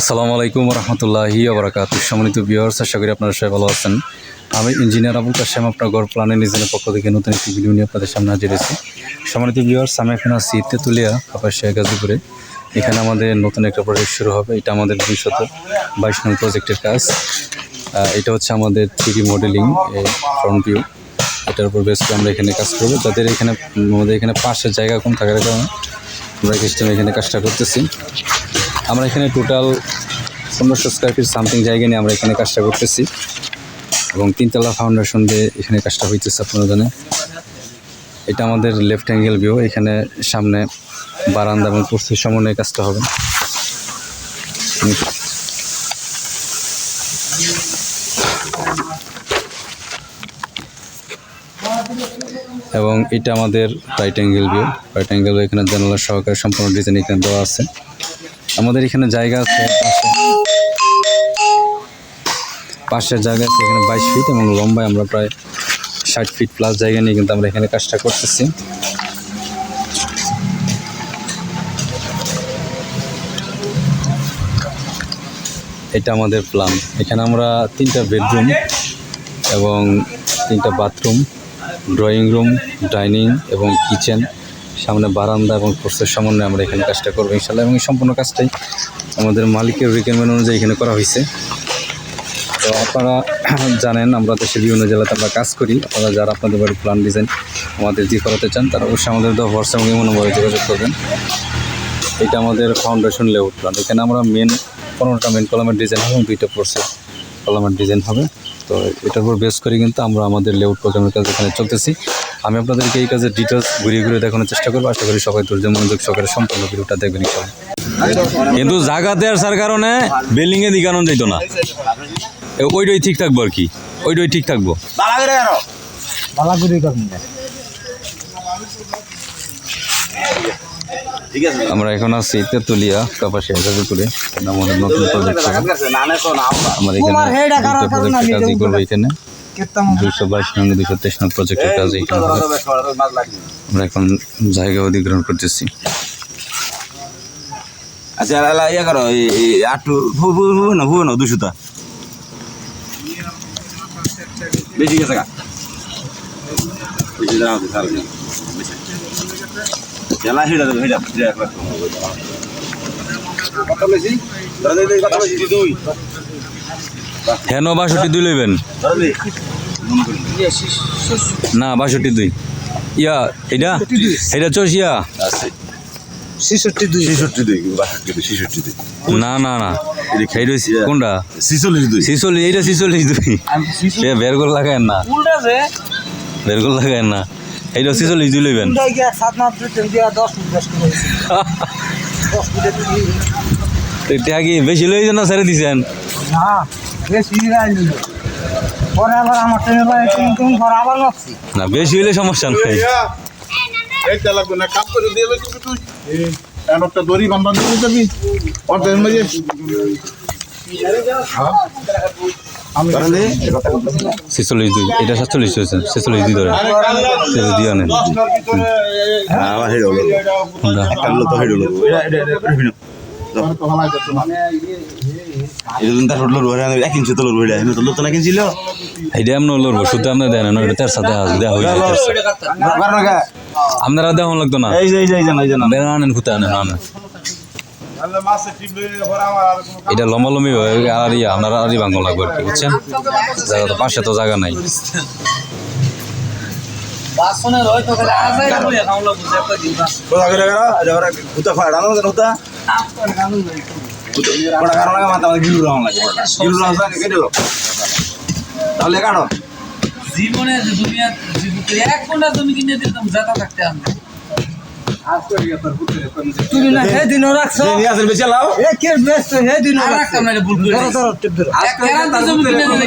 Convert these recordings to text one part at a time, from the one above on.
আসসালামু আলাইকুম রহমতুল্লাহি আবরাকাত সম্মানিত বিয়ার্স আশা করি আপনারা সবাই ভালো আছেন। আমি ইঞ্জিনিয়ার আবুল কাশেম, আপনার গড় প্ল্যানের নিজের পক্ষ থেকে নতুন একটি ভিডিও নিয়ে আপনাদের সামনে হাজির হয়েছি। সম্মানিত বিয়ার্স আমি এখন আছি তেঁতুলিয়া কাপাসিয়া গাজীপুরে। এখানে আমাদের নতুন একটা প্রজেক্ট শুরু হবে। এটা আমাদের দুইশত বাইশ নং প্রজেক্টের কাজ। এটা হচ্ছে আমাদের থ্রি মডেলিং ফ্রন্ট ভিউ এটার উপর বেশ করে আমরা এখানে কাজ করব। যাদের এখানে, আমাদের এখানে পাশের জায়গা কম থাকার কারণে আমরা এখানে কাজটা করতেছি। আমরা এখানে টোটাল পনেরোশো স্কোয়ার ফিট সামথিং জায়গা নিয়ে আমরা এখানে কাজটা করতেছি। এবং তিনতলা ফাউন্ডেশন দিয়ে এখানে কাজটা হইতেছে আপনারা জানেন এটা আমাদের লেফট অ্যাঙ্গেল ভিউ এখানে সামনে বারান্দা এবং কুর্সির সমন্বয়ে কাজটা হবে। এবং এটা আমাদের right angle view right angle এখানে জানালা সহকারে সম্পূর্ণ ডিজাইন এখানে দেওয়া আছে। আমাদের এখানে জায়গা আছে, পাশে। পাশের জায়গা আছে এখানে বাইশ ফিট এবং লম্বায় আমরা প্রায় ষাট ফিট প্লাস জায়গা নিয়ে কিন্তু আমরা এখানে কাজটা করতেছি। এটা আমাদের প্ল্যান এখানে আমরা তিনটা বেডরুম এবং তিনটা বাথরুম ড্রয়িং রুম ডাইনিং এবং কিচেন সামনে বারান্দা এবং কোর্সের সমন্বয়ে আমরা এখানে কাজটা করব ইনশাল্লাহ এবং এই সম্পূর্ণ কাজটাই আমাদের মালিকের রিকোয়ারমেন্ট অনুযায়ী এখানে করা হয়েছে। তো আপনারা জানেন, আমরা দেশের বিভিন্ন জেলাতে আমরা কাজ করি। আপনারা যারা আপনাদের বাড়ির প্ল্যান ডিজাইন আমাদের দিয়ে করাতে চান, তারা অবশ্যই আমাদের দেওয়া হোয়াটসঅ্যাপ এবং নম্বরে যোগাযোগ করবেন। এটা আমাদের ফাউন্ডেশন লেআউট প্ল্যান এখানে আমরা মেন পনেরোটা মেন কলামের ডিজাইন হবে এবং দুইটা প্রসেস কলামের ডিজাইন হবে। তো এটার উপর বেস করে কিন্তু আমরা আমাদের লেআউট প্রোগ্রামের কাজ এখানে চলতেছি। আমি আপনাদেরকে এই কাজের ডিটেলস ঘুরিয়ে ঘুরিয়ে দেখানোর চেষ্টা করব। আশা করি সবাই ধৈর্য মনোযোগ সহকারে সম্পূর্ণ ভিডিওটা দেখবেন কিন্তু জায়গাতে আসার কারণে বিল্ডিংয়ে দিকানো যেত না। ওইটাই ঠিক থাকব আর কি। ওইটাই ঠিক থাকব। আমরা এখন আছি তেতুলিয়া কাপাসিয়া গাজীপুরে। আমাদের নতুন প্রজেক্ট আমরা এখানে কারও কারও কাজই করব এখানে। কেতাম দুইশো বাইশ নং দুইশো তেইশ নং প্রজেক্টের কাজ আমরা এখন জায়গা অধিগ্রহণ করতেছি আচ্ছা ইয়া করো আটু না ভু না দুশোটা বেশি গেছে গা বেশি দাম আছে সারা দিন এলা হিডা দেবে হিডা হিডা একলা কত বেশি ধরে দে কত বেশি দুই হেন বাষট্টি দুই লইবেন? না বাষট্টি দুই। ইয়া এটা এটা চোষ ইয়া? না না না। কোনটা? ছিচল্লিশ দুই। ছিচল্লিশ এইটা ছিচল্লিশ দুই। সে বের করে লাগায় না। বের করে লাগায় না। এইটা ছিচল্লিশ দুই লইবেন। বেশি লইছে না ছেড়ে দিছেন? না বেশি হইলে সমস্যা নাই এইটা লাগবে না কাপ করে দিয়ে লাগবে তুই আর একটা দড়ি বান্ধা দিয়ে যাবি অর্ধের মাঝে হ্যাঁ? ছেচল্লিশ দুই এটা সাতচল্লিশ হয়েছে ছেচল্লিশ দুই ধরে ছেচল্লিশ আনেন দশটার ভিতরে আমার হিডো হলো কোনটা একটা হলো তো হিডো হলো এটা এটা এটা হিডো তো হালাই যাচ্ছে না এটা তুমি তার উঠল রোহারে এক ইঞ্চি তো লোর ভিড়া আমি তো তো না কিনছিল শুধু আপনার দেন না এটা হয়েছে তেরসা। আপনারা দেওয়া লাগতো না? এই যে এই যে এই যে না বেড়া আনেন খুঁতে আনেন আনেন। এটা লম্বা লম্বি হয়ে আর ইয়া আপনারা আরই ভাঙো লাগবে আর কি বুঝছেন? জায়গা তো পাশে তো জায়গা নাই। বাসনের হয়তো আজাই বলে বুঝে একটা দিন কোথা করে গেল আজ ওরা হুতা কোটা কারণ লাগে মাথা মাথা গিলু রাম লাগে গিলু রাম সাথে কেটে তাহলে কাটো জীবনে দুনিয়া এক কোনটা জমি কিনে দিতাম জাতা থাকতে আমি তুমি না হে রাখছো নিয়ে আসেন বেঁচে লাও এ কে ব্যস্ত হে দিনও আর রাখছো রাখতাম না ভুল করে ধরো ধরো টিপ ধরো এক কেরান্তি জমি কিনে দিলে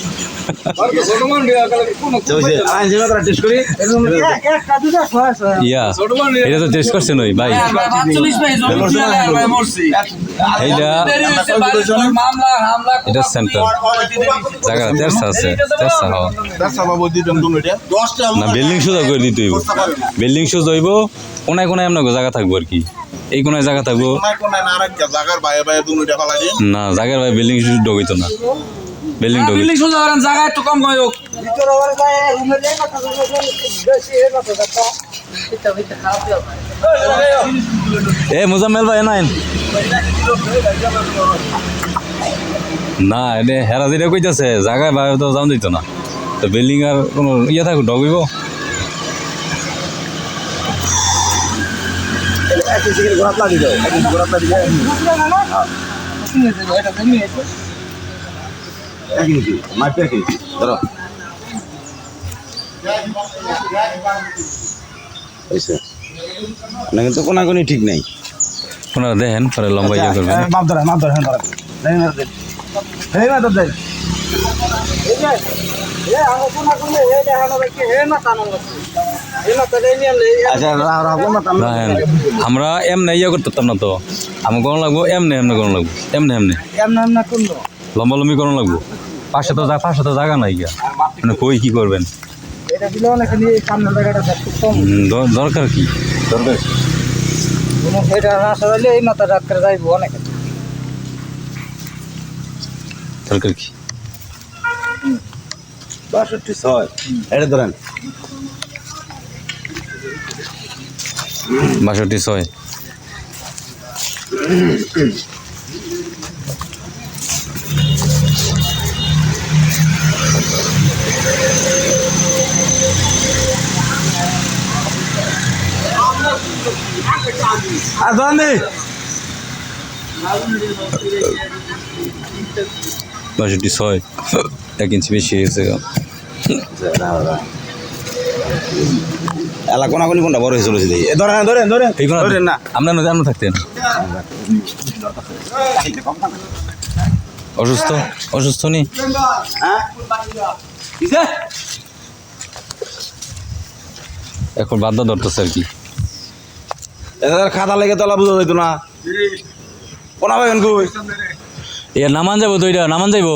এটা তো টেস্ট করছেন ওই ভাই। হ্যাঁ, এটা সেন্টার জায়গা তেরসা আছে তেরসা হওয়া না বিল্ডিং সোজা করে দিতে হইব। বিল্ডিং সোজা হইব কোনায় কোনায় আপনার জায়গা থাকব আর কি। এই কোনায় জায়গা থাকব। না জায়গার ভাই বিল্ডিং ডগইতো না। বিল্ডিং হ্যাঁ, ডগই বিল্ডিং সোজা করেন, জায়গা একটু কম হয় হোক। ভিতরে ওরা যায় রুমে যায় কথা বেশি এ খারাপ হবে এ মুজাম্মেল ভাই নাইন না এনে হেরা যেটা কইতাছে জায়গায় ভাই তো যাওয়া দিত না তো বিল্ডিং আর কোনো ইয়ে থাকো ডগইব এক কেজি করে গোড়া লাগি দাও এক জমি আছে এক কেজি ধরো না কিন্তু কোনাকুনি ঠিক নাই আপনারা দেখেন পরে লম্বা ইয়ে করবেন মাপ ধরে মাপ ধরে হ্যাঁ ধরে নাই না দেন এই কোনা কোনে কোন আমরা এমনি ইয়ে করতাম না তো আমি কোন লাগবো এমনি এমনি কোন লাগবো এমনি এমনি এমন না লম্বা লম্বি কোন লাগবো। পাশে তো পাশে তো জায়গা নাই গিয়া। মানে কই কি করবেন? দরকার কি? দরকার কি? এটা সরাইলে এই মাথা ডাক্তার যাইব অনেক। দরকার কি? বাষট্টি ছয়। এটা ধরেন। বাষট্টি ছয়। দি বাষট্টি ছয় এক ইঞ্চি বেশি হয়েছে। এলা কোনাকুনি কোনটা বড় হয়ে চলেছে এ ধরেন ধরেন ধরেন। কোনা ধরেন না। আপনার নদী আপনার থাকতেন। অসুস্থ? অসুস্থ নি? হ্যাঁ? এখন বাদ্যা ধরতেছে আর কি। খাতা লেগে তোলা বুঝা যাইতো না। কোনা পাবেন কই এ নামান যাব তো এটা নামান যাইবো?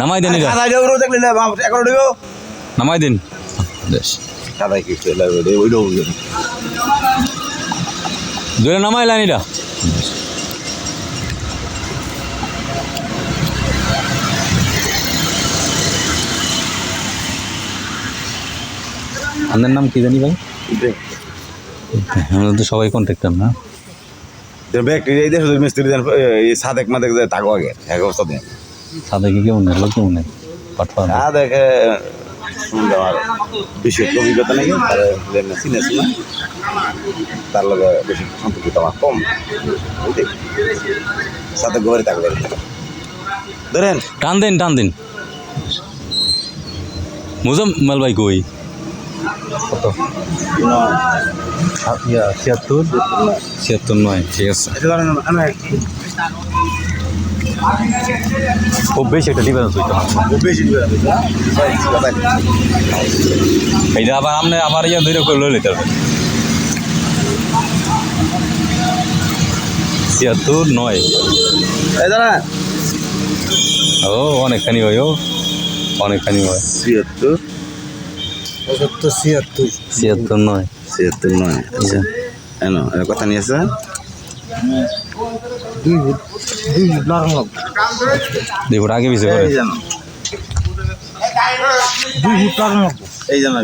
নামাই দেন এটা খাতা দেখলি না এখন দিব নামাই দিন। বেশ খাতা কি চলে নামাই লাইন এটা আপনার নাম কি জানি ভাই? তো সবাই কন্ট্রাক্টর না। ব্যক্তি এই দেশে মিস্ত্রি দেন এই সাদেক মাদেক যায় থাকো আগে এক অবস্থা দিন সাদা কি কেমন লোক কেমন পাঠা সাদেকে শুনলে আমার বেশি অভিজ্ঞতা নেই তার চিনেছি না তার লগে বেশি সম্পর্কিত আমার কম। সাদেক ঘরে থাকবে ধরেন। টান দিন টান দিন। মুজম মাল ভাই কই? কত? ইয়া ছিয়াত্তর? ছিয়াত্তর নয় ঠিক আছে। এটা খুব বেশি একটা ডিফারেন্স হইতো না খুব বেশি দিবে এইটা আবার আপনি আবার ইয়া ধরে করে লইলে পারবেন। ছিয়াত্তর নয়। ও অনেকখানি হয় ও। অনেকখানি হয়। ছিয়াত্তর। পঁচাত্তর ছিয়াত্তর। ছিয়াত্তর নয়। ছিয়াত্তর নয়। আচ্ছা। এনো কথা নিয়ে দুই ফুট আগে পিছিয়ে করে। এই জানো